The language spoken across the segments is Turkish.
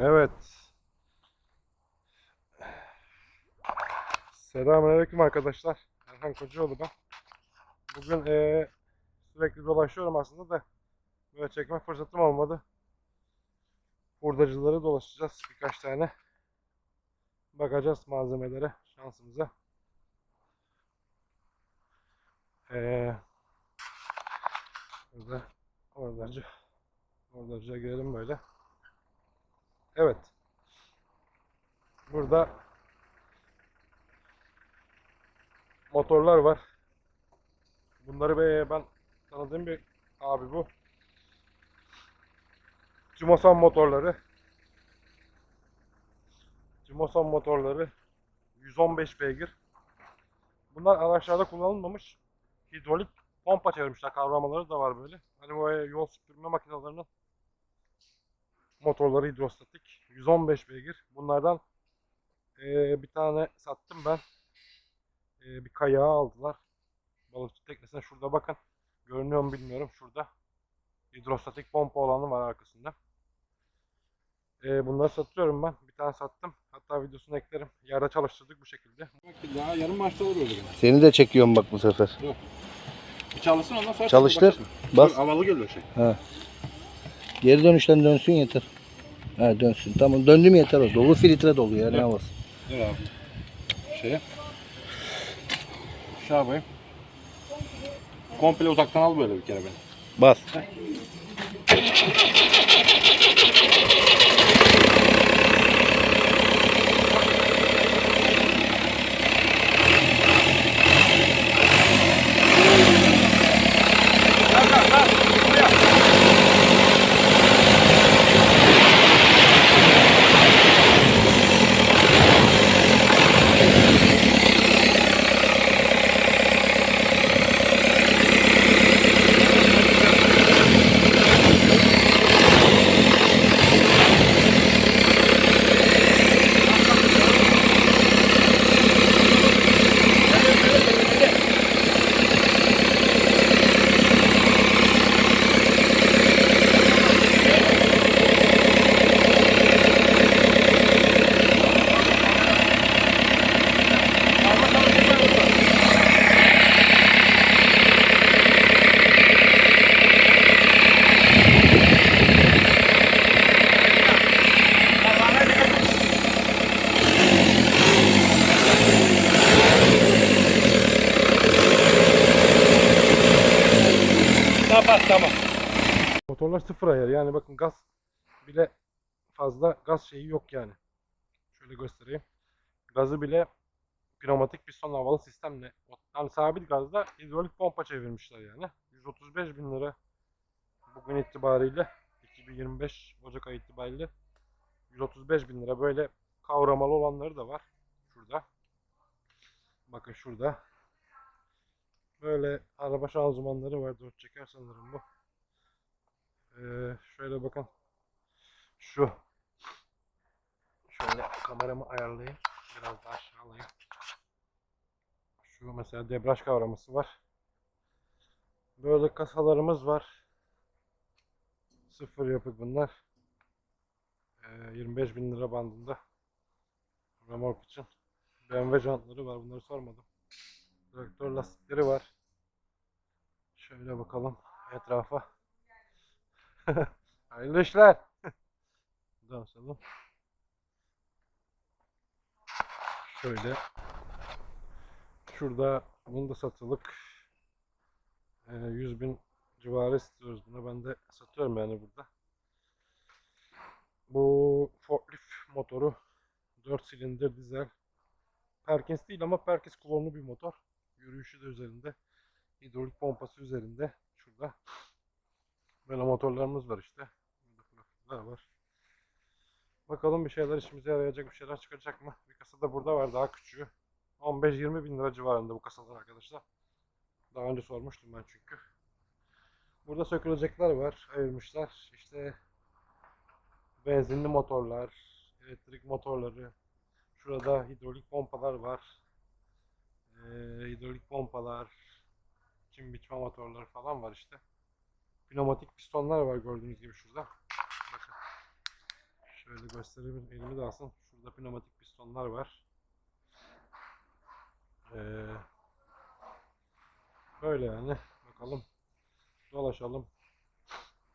Evet. Selamünaleyküm arkadaşlar. Erhan Kocaoğlu ben. Bugün eee, sürekli dolaşıyorum aslında da böyle çekme fırsatım olmadı. Hurdacıları dolaşacağız birkaç tane. Bakacağız malzemelere, şansımıza. Eee burada hurdacı hurdacıya girelim böyle. Evet. Burada motorlar var. Bunları be- ben tanıdığım bir abi bu. Cimosan motorları. Cimosan motorları 115 beygir. Bunlar araçlarda kullanılmamış. Hidrolik pompa çevirmişler. Kavramaları da var böyle. Hani bu yol süpürme makinelerinin motorları hidrostatik. 115 beygir. Bunlardan eee, bir tane sattım ben. Eee, bir kayağı aldılar. Balıkçı teknesine şurada bakın. Görünüyor mu bilmiyorum. Şurada. Hidrostatik pompa olanı var arkasında. Eee, bunları satıyorum ben. Bir tane sattım. Hatta videosunu eklerim. Yerde çalıştırdık bu şekilde. Daha yarım maçta olur öyle. Seni de çekiyorum bak bu sefer. Bir çalışsın ondan sonra Çalıştır. bakarsın. Bas. Havalı geliyor şey. Geri dönüşten dönsün yeter. Ha dönsün. Tamam döndü mü yeter o. Dolu filtre dolu ya ne havası. Dur abi. Şeye. Şu arabayı. Komple uzaktan al böyle bir kere beni. Bas. Kapat tamam. Motorlar sıfır ayar. Yani bakın gaz bile fazla gaz şeyi yok yani. Şöyle göstereyim. Gazı bile pneumatik piston havalı sistemle. Yani sabit gazda hidrolik pompa çevirmişler yani. 135 bin lira bugün itibariyle 2025 Ocak ayı itibariyle 135 bin lira böyle kavramalı olanları da var. Şurada. Bakın şurada. Böyle araba şanzımanları var. Dört çeker sanırım bu. Ee, şöyle bakın. Şu. Şöyle kameramı ayarlayayım. Biraz daha aşağı alayım. Şu mesela debraj kavraması var. Böyle kasalarımız var. Sıfır yapık bunlar. Ee, 25 bin lira bandında. Remork için. BMW jantları var. Bunları sormadım. Traktör lastikleri var. Şöyle bakalım etrafa. Hayırlı işler. Dönsün. Şöyle. Şurada bunu da satılık. Ee, 100 bin civarı istiyoruz buna. Ben de satıyorum yani burada. Bu forklift motoru 4 silindir dizel. Perkins değil ama Perkins klonlu bir motor. Yürüyüşü de üzerinde. Hidrolik pompası üzerinde. Şurada. Böyle motorlarımız var işte. Burada var. Bakalım bir şeyler işimize yarayacak bir şeyler çıkacak mı? Bir kasa da burada var daha küçüğü. 15-20 bin lira civarında bu kasalar arkadaşlar. Daha önce sormuştum ben çünkü. Burada sökülecekler var. Ayırmışlar. İşte benzinli motorlar, elektrik motorları. Şurada hidrolik pompalar var. Ee, hidrolik pompalar, çim biçme motorları falan var işte. Pneumatik pistonlar var gördüğünüz gibi şurada. Bakın. Şöyle göstereyim. Elimi de alsın. Şurada pneumatik pistonlar var. Ee, böyle yani. Bakalım. Dolaşalım.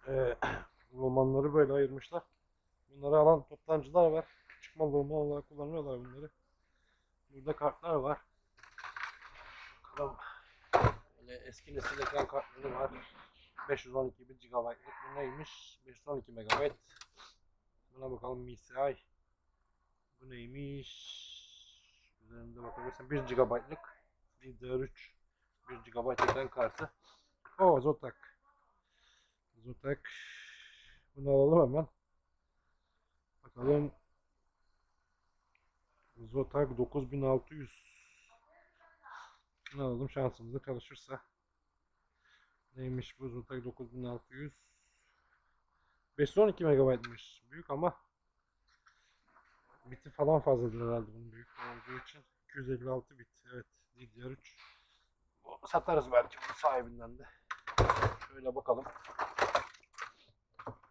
Ee, romanları böyle ayırmışlar. Bunları alan toptancılar var. Çıkma roman olarak kullanıyorlar bunları. Burada kartlar var. Bakalım. Böyle eski nesil ekran kartları var. 512 1 GB'lık. Bu neymiş? 512 MB. Buna bakalım MSI. Bu neymiş? Üzerinde bakabilirsen 1 GB'lık DDR3 1 GB ekran kartı. O Zotac. Zotac. Bunu alalım hemen. Bakalım. Zotac 9600. Bunu alalım şansımızda çalışırsa. Neymiş bu Zotac 9600? 512 MB'mış. Büyük ama biti falan fazladır herhalde bunun büyük olduğu için. 256 bit. Evet. DDR3. Bu Satarız belki bunu sahibinden de. Şöyle bakalım.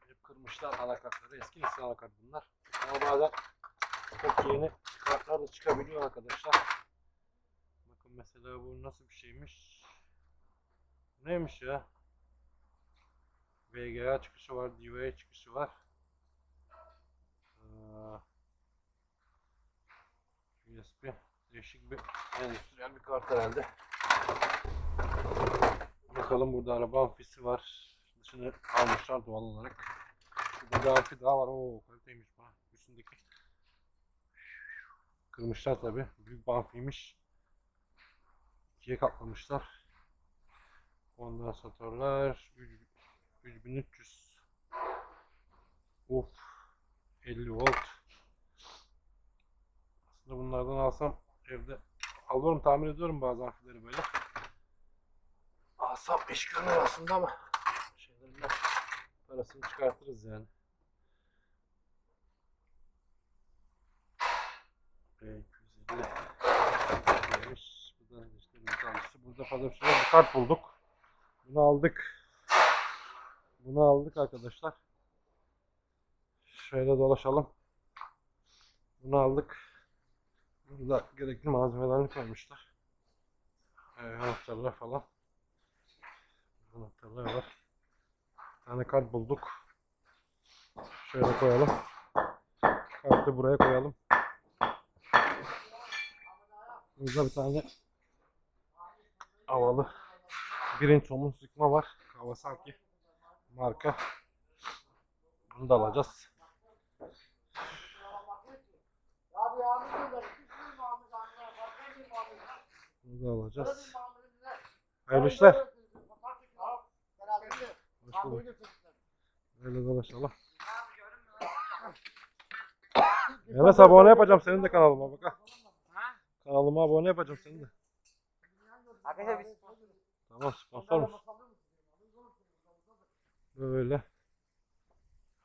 Hep kırmışlar anakartları. Eski nesil anakart bunlar. Ama bazen çok yeni kartlar da çıkabiliyor arkadaşlar. Mesela bu nasıl bir şeymiş. Neymiş ya? VGA çıkışı var, DVA çıkışı var. Ee, USB değişik bir endüstriyel bir kart herhalde. Bakalım burada araba amfisi var. Dışını almışlar doğal olarak. Burada amfi daha var. Oo kaliteymiş bu. Üstündeki. Kırmışlar tabi. Büyük bir amfiymiş. İkiye katlamışlar. Kondansatörler 3300 Of 50 volt Aslında bunlardan alsam evde alıyorum tamir ediyorum bazı amfileri böyle Alsam iş görür aslında ama şeylerinden parasını çıkartırız yani B250 Neymiş? Metalisi. Burada yok. Bir kart bulduk. Bunu aldık. Bunu aldık arkadaşlar. Şöyle dolaşalım. Bunu aldık. Burada gerekli malzemelerini koymuşlar. Ee, anahtarlar falan. Anahtarlar var. Bir tane kart bulduk. Şöyle koyalım. Kartı buraya koyalım. Burada bir tane havalı birinç omuz sıkma var. Kawasaki marka. Bunu da alacağız. Bunu da alacağız. Hayırlı işler. Hoş bulduk. Böyle dolaşalım. Enes abone yapacağım senin de kanalıma bak. ha. Kanalıma abone yapacağım senin de. Arkadaşlar biz Tamam sponsor musun? Böyle.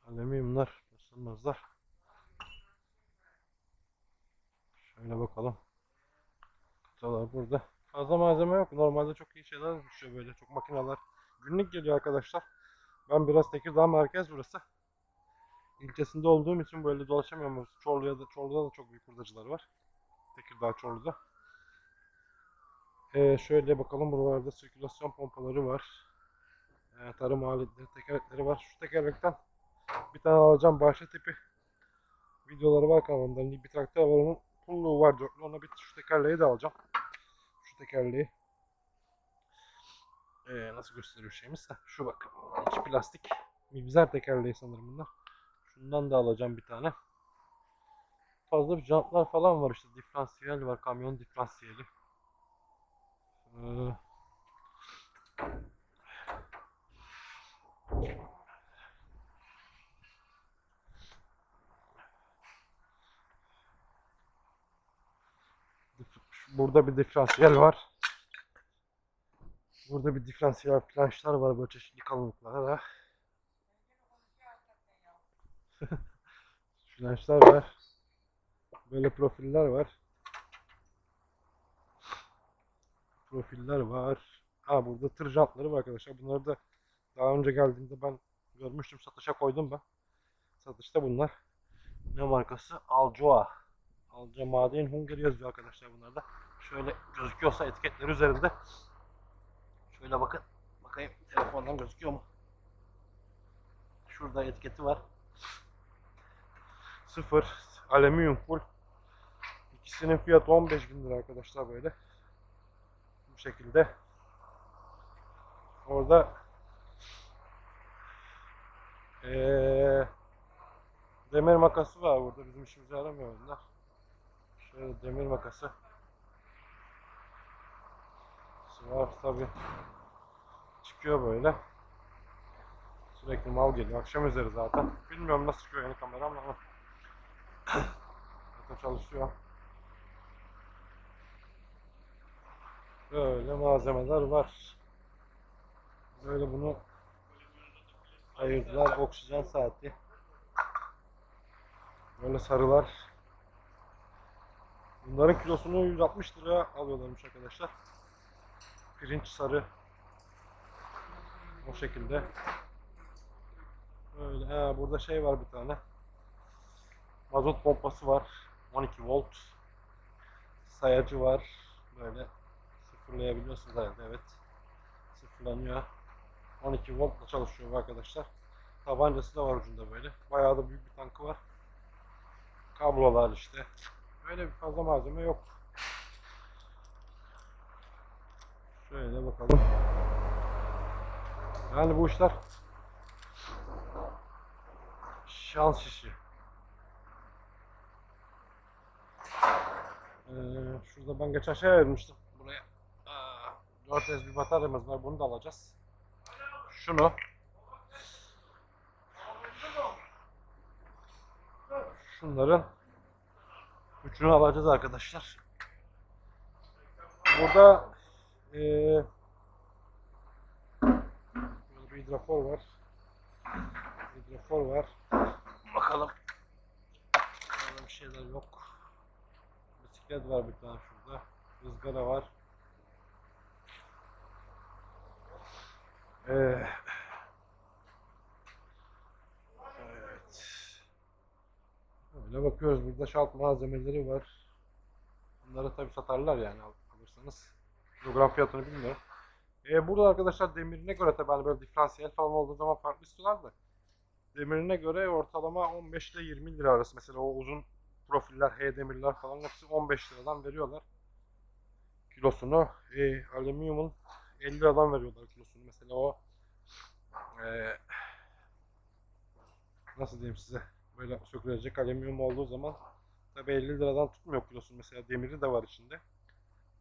Alüminyumlar, ısınmazlar. Şöyle bakalım. Kutular burada. Fazla malzeme yok. Normalde çok iyi şeyler düşüyor böyle. Çok makineler. Günlük geliyor arkadaşlar. Ben biraz Tekirdağ merkez burası. İlçesinde olduğum için böyle dolaşamıyorum. Çorlu'ya da, Çorlu'da da çok büyük hurdacılar var. Tekirdağ Çorlu'da. Ee, şöyle bakalım buralarda sirkülasyon pompaları var. Ee, tarım aletleri, tekerlekleri var. Şu tekerlekten bir tane alacağım bahçe tipi videoları var kanalımda. Bir traktör var onun pulluğu var dörtlü. Ona bir şu tekerleği de alacağım. Şu tekerleği. Ee, nasıl gösteriyor şeyimiz de. Şu bak. İçi plastik. Mibzer tekerleği sanırım bunlar. Şundan da alacağım bir tane. Fazla jantlar falan var işte. Diferansiyel var. Kamyon diferansiyeli. Ee, dif- Burada bir diferansiyel var. Burada bir diferansiyel planşlar var böyle çeşitli kalınlıklarda. Flanşlar var. Böyle profiller var. Profiller var. Ha burada tır jantları var arkadaşlar. Bunları da daha önce geldiğimde ben görmüştüm. Satışa koydum ben. Satışta bunlar. Ne markası? Alcoa. Alcoa Made in Hungary yazıyor arkadaşlar bunlarda. Şöyle gözüküyorsa etiketleri üzerinde. Şöyle bakın. Bakayım telefondan gözüküyor mu? Şurada etiketi var. Sıfır. Alüminyum full. İkisinin fiyatı 15 bin lira arkadaşlar böyle. Bu şekilde. Orada eee demir makası var burada. Bizim işimize yaramıyor onlar. Şöyle demir makası. Var tabi. Çıkıyor böyle. Sürekli mal geliyor. Akşam üzeri zaten. Bilmiyorum nasıl çıkıyor yeni kameram ama. Zaten çalışıyor. Böyle malzemeler var. Böyle bunu ayırdılar. Oksijen saati. Böyle sarılar. Bunların kilosunu 160 liraya alıyorlarmış arkadaşlar. Pirinç sarı. O şekilde. Böyle. Ha, burada şey var bir tane. Mazot pompası var. 12 volt. Sayacı var. Böyle sıfırlayabiliyorsunuz herhalde. Evet. Sıfırlanıyor. 12 voltla çalışıyor arkadaşlar. Tabancası da var ucunda böyle. Bayağı da büyük bir tankı var. Kablolar işte. Böyle bir fazla malzeme yok. Şöyle bakalım. Yani bu işler şans işi. Ee, şurada ben geçen şey ayırmıştım buraya. Aa, 4S bir bataryamız var. Bunu da alacağız. Şunu. Şunların üçünü alacağız arkadaşlar. Burada eee böyle bir hidrafor var. Hidrafor var. Bakalım. Burada bir şeyler yok. Bisiklet var bir tane şurada. Rızgara var. Ee, evet. Öyle bakıyoruz. Burada şalt malzemeleri var. Bunları tabi satarlar yani al- alırsanız. Kilogram fiyatını bilmiyorum. Ee, burada arkadaşlar demirine göre tabi hani böyle diferansiyel falan olduğu zaman farklı istiyorlar da. Demirine göre ortalama 15 ile 20 lira arası. Mesela o uzun profiller, H demirler falan hepsi 15 liradan veriyorlar. Kilosunu. E, alüminyumun 50 liradan veriyorlar kilosunu. Mesela o e, nasıl diyeyim size böyle sökülecek alüminyum olduğu zaman tabi 50 liradan tutmuyor kilosunu. Mesela demiri de var içinde.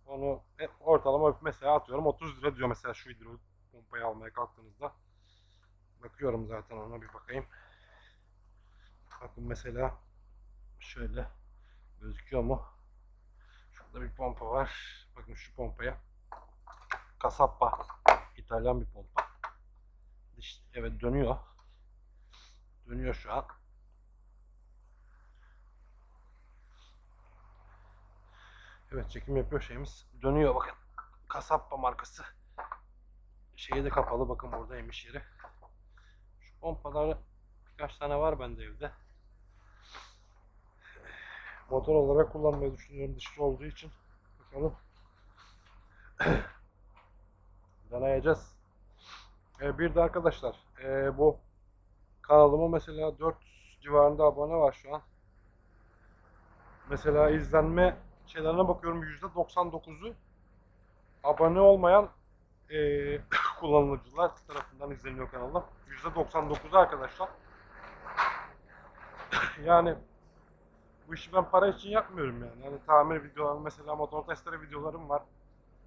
Onu e, ortalama mesela atıyorum 30 lira diyor mesela şu hidrolik pompayı almaya kalktığınızda. Bakıyorum zaten ona bir bakayım. Bakın mesela şöyle gözüküyor mu? Şurada bir pompa var. Bakın şu pompaya. Kasappa. İtalyan bir pompa. Diş, evet dönüyor. Dönüyor şu an. Evet çekim yapıyor şeyimiz. Dönüyor bakın. Kasappa markası. Şeyi de kapalı bakın buradaymış yeri. Şu pompaları birkaç tane var bende evde. Motor olarak kullanmayı düşünüyorum dişli olduğu için. Bakalım. Deneyeceğiz. Ee, bir de arkadaşlar ee, bu kanalıma mesela 4 civarında abone var şu an. Mesela izlenme şeylerine bakıyorum %99'u abone olmayan ee, kullanıcılar tarafından izleniyor kanalım. %99'u arkadaşlar. yani bu işi ben para için yapmıyorum yani. Hani tamir videolarım mesela motor testere videolarım var.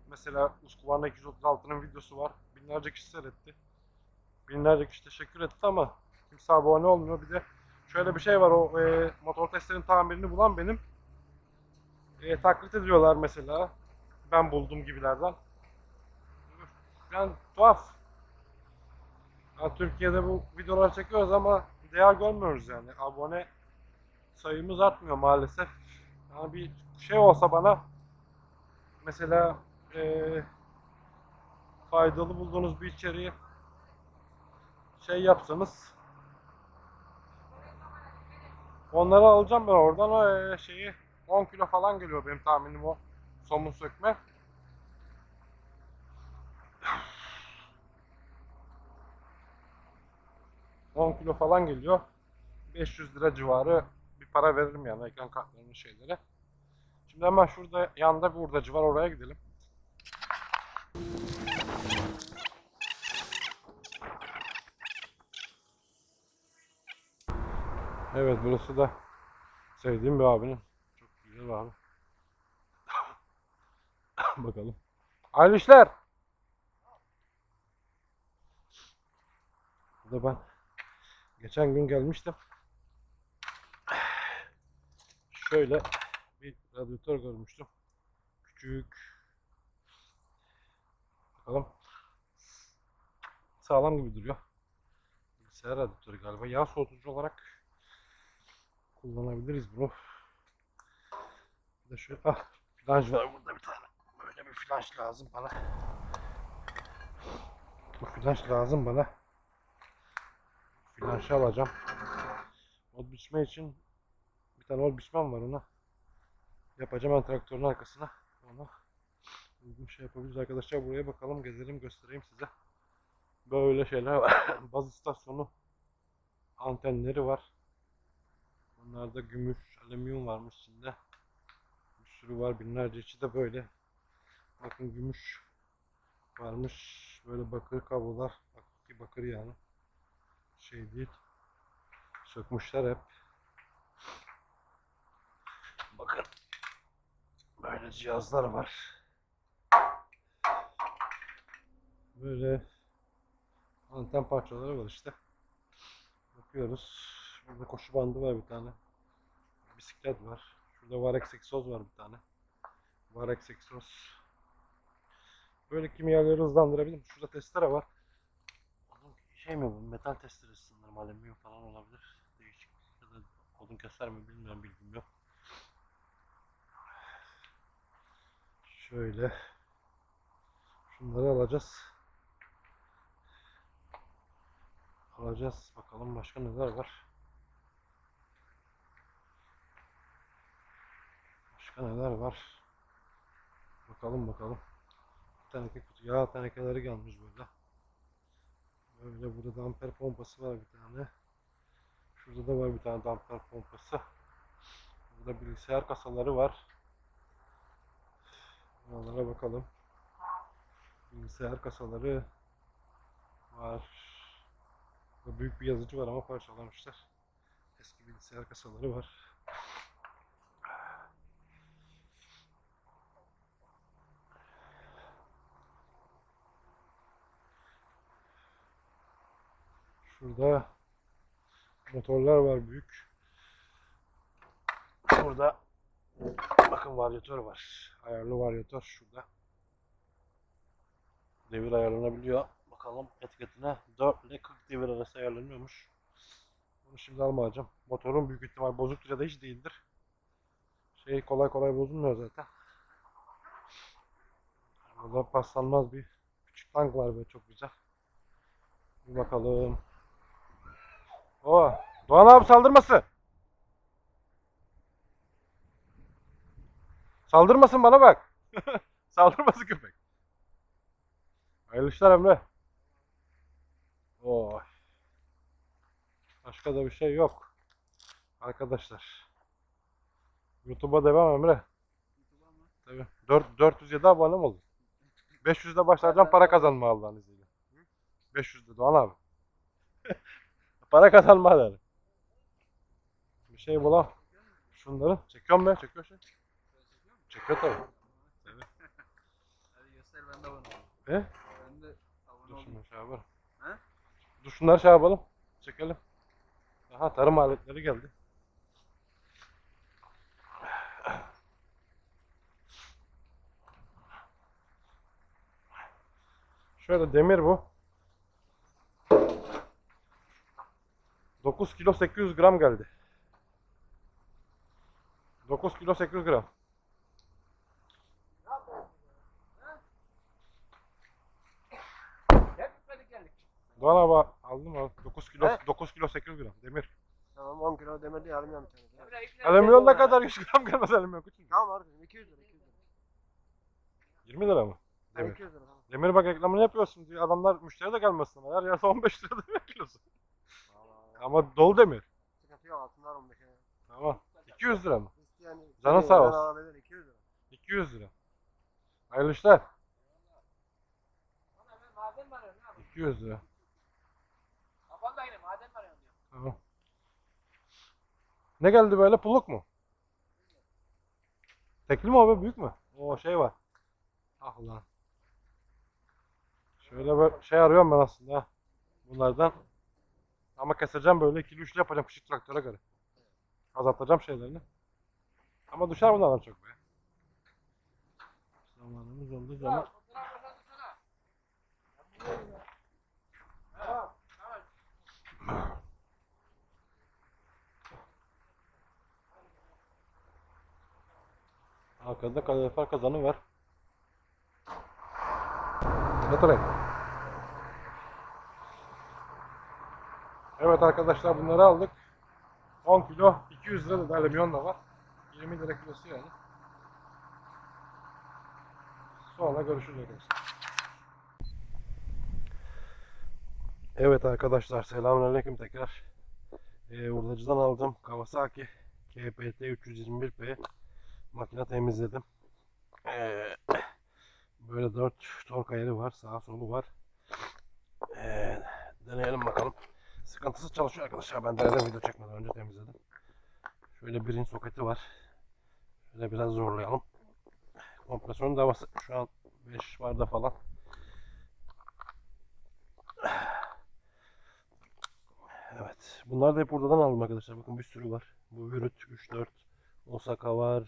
Mesela Husqvarna 236'nın videosu var. Binlerce kişi seyretti. Binlerce kişi teşekkür etti ama kimse abone olmuyor. Bir de şöyle bir şey var o e, motor testlerin tamirini bulan benim. E, taklit ediyorlar mesela. Ben buldum gibilerden. Yani tuhaf. Ya Türkiye'de bu videolar çekiyoruz ama değer görmüyoruz yani. Abone sayımız artmıyor maalesef. Yani bir şey olsa bana mesela eee, faydalı bulduğunuz bir içeriği şey yapsanız Onları alacağım ben oradan o e, şeyi 10 kilo falan geliyor benim tahminim o somun sökme. ...10 kilo falan geliyor. 500 lira civarı bir para veririm yani ekran kartlarının şeylere. Şimdi hemen şurada yanda bir hurdacı var oraya gidelim. Evet burası da sevdiğim bir abinin. Bir abi. Bakalım. Hayırlı işler. Burada ben geçen gün gelmiştim. Şöyle bir radyatör görmüştüm. Küçük. Bakalım. Sağlam gibi duruyor. Bilgisayar radyatörü galiba. Yağ soğutucu olarak kullanabiliriz bunu. Bir de şöyle ah, flanş var burada bir tane. Böyle bir flanş lazım bana. Bu flanş lazım bana. Flanşı alacağım. Ot biçme için bir tane ot biçmem var ona. Yapacağım ben traktörün arkasına. Ona uygun şey yapabiliriz arkadaşlar. Buraya bakalım gezelim göstereyim size. Böyle şeyler var. Baz istasyonu antenleri var. Bunlarda gümüş, alüminyum varmış içinde. Sürü var binlerce içi de böyle. Bakın gümüş varmış. Böyle bakır kablolar. Hakiki bakır yani. Şey değil. Sökmüşler hep. Bakın. Böyle cihazlar var. Böyle anten parçaları var işte. Bakıyoruz. Burada koşu bandı var bir tane. Bisiklet var. Şurada Varex egzoz var bir tane. Varex egzoz. Böyle kimyaları hızlandırabilirim. Şurada testere var. Onun şey mi bu? Metal testeresi sanırım. Alüminyum falan olabilir. Değişik. Ya da odun keser mi bilmiyorum bilgim yok. Şöyle. Şunları alacağız. Alacağız. Bakalım başka neler var. Başka neler var? Bakalım bakalım. Teneke kutu yağ tenekeleri gelmiş böyle. Böyle burada damper pompası var bir tane. Şurada da var bir tane damper pompası. Burada bilgisayar kasaları var. Onlara bakalım. Bilgisayar kasaları var. Burada büyük bir yazıcı var ama parçalamışlar. Eski bilgisayar kasaları var. Şurada motorlar var büyük. Burada bakın varyatör var. Ayarlı varyatör şurada. Devir ayarlanabiliyor. Bakalım etiketine 4 ile 40 devir arası ayarlanıyormuş. Bunu şimdi almayacağım. Motorun büyük ihtimal bozuktur ya da hiç değildir. Şey kolay kolay bozulmuyor zaten. Burada paslanmaz bir küçük tank var böyle çok güzel. Bir bakalım. O Doğan abi saldırması. Saldırmasın bana bak. Saldırmasın köpek. Hayırlı işler Emre. Oy. Başka da bir şey yok. Arkadaşlar. YouTube'a devam Emre. Tabii. 4, 407 abone mi oldu? 500'de başlayacağım para kazanma Allah'ın izniyle. 500'de Doğan abi. Para kazanma hadi. Bir şey bulam. Şunları çekiyorum ben. Çekiyor şey. Çekiyor tabii. Hadi göster ben de abone olayım. E? Ben de abone Dur şunları şey yapalım. He? Dur şunları şey yapalım. Çekelim. Aha tarım aletleri geldi. Şöyle demir bu. 9 kilo 800 gram geldi. 9 kilo 800 gram. Abi aldım abi. 9 kilo He? 9 kilo 800 gram demir. Tamam 10 kilo demir de bir tane. Alüminyum ne kadar 100 gram gelmez alüminyum küçük. Tamam arkadaşım 200 lira 200 lira. 20 lira mı? Demir. Demir. 200 lira. Demir bak reklamını yapıyorsun diyor. Adamlar müşteri de gelmesin. Her yerde 15 lira demir kilosu. Ama dolu demir. Sıkıntı yok altınlar 15 lira. Tamam. 200 lira mı? İsteyen Canın sağ olsun. Alabilir 200 lira. 200 lira. Hayırlı işler. 200 lira. Tamam. Ne geldi böyle pulluk mu? Tekli mi be büyük mü? O şey var. Ah ulan. Şöyle böyle şey arıyorum ben aslında. Bunlardan. Ama keseceğim böyle ikili üçlü yapacağım küçük traktöre göre. Azaltacağım şeylerini. Ama düşer bunlardan çok be. Zamanımız olduğu zaman. Arkada kalorifer kazanı var. Ne taraf? Evet arkadaşlar bunları aldık. 10 kilo 200 lira da alüminyon da var. 20 lira kilosu yani. Sonra görüşürüz arkadaşlar. Evet arkadaşlar selamünaleyküm tekrar. Ee, Urdacı'dan aldım Kawasaki KPT 321P makine temizledim. Ee, böyle 4 tork ayarı var. Sağ solu var. Ee, deneyelim bakalım. Sıkıntısız çalışıyor arkadaşlar. Ben denedim video çekmeden önce temizledim. Şöyle birin soketi var. Şöyle biraz zorlayalım. Kompresörün davası şu an 5 barda falan. Evet. Bunlar da hep buradan aldım arkadaşlar. Bakın bir sürü var. Bu Vürüt 3-4. Osaka var.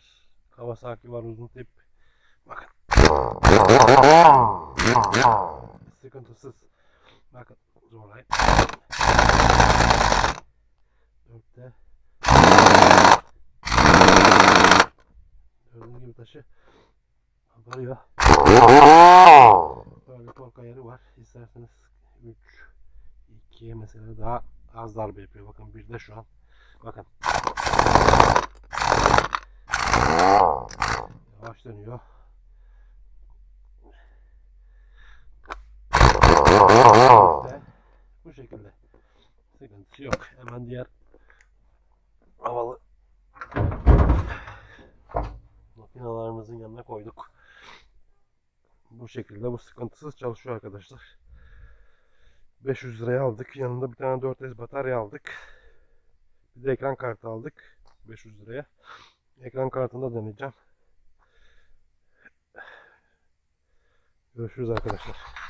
Kawasaki var uzun tip. Bakın. Sıkıntısız. Bakın zorlayın. Dörtte. Gördüğünüz gibi taşı kabarıyor. Böyle korku ayarı var. İsterseniz 3 2'ye mesela daha az darbe yapıyor. Bakın bir de şu an. Bakın. Yavaş dönüyor. Bu şekilde. Sıkıntısı yok. Hemen diğer havalı makinalarımızın yanına koyduk. Bu şekilde bu sıkıntısız çalışıyor arkadaşlar. 500 liraya aldık. Yanında bir tane 4S batarya aldık. Bir de ekran kartı aldık. 500 liraya. Ekran kartında deneyeceğim. Görüşürüz arkadaşlar.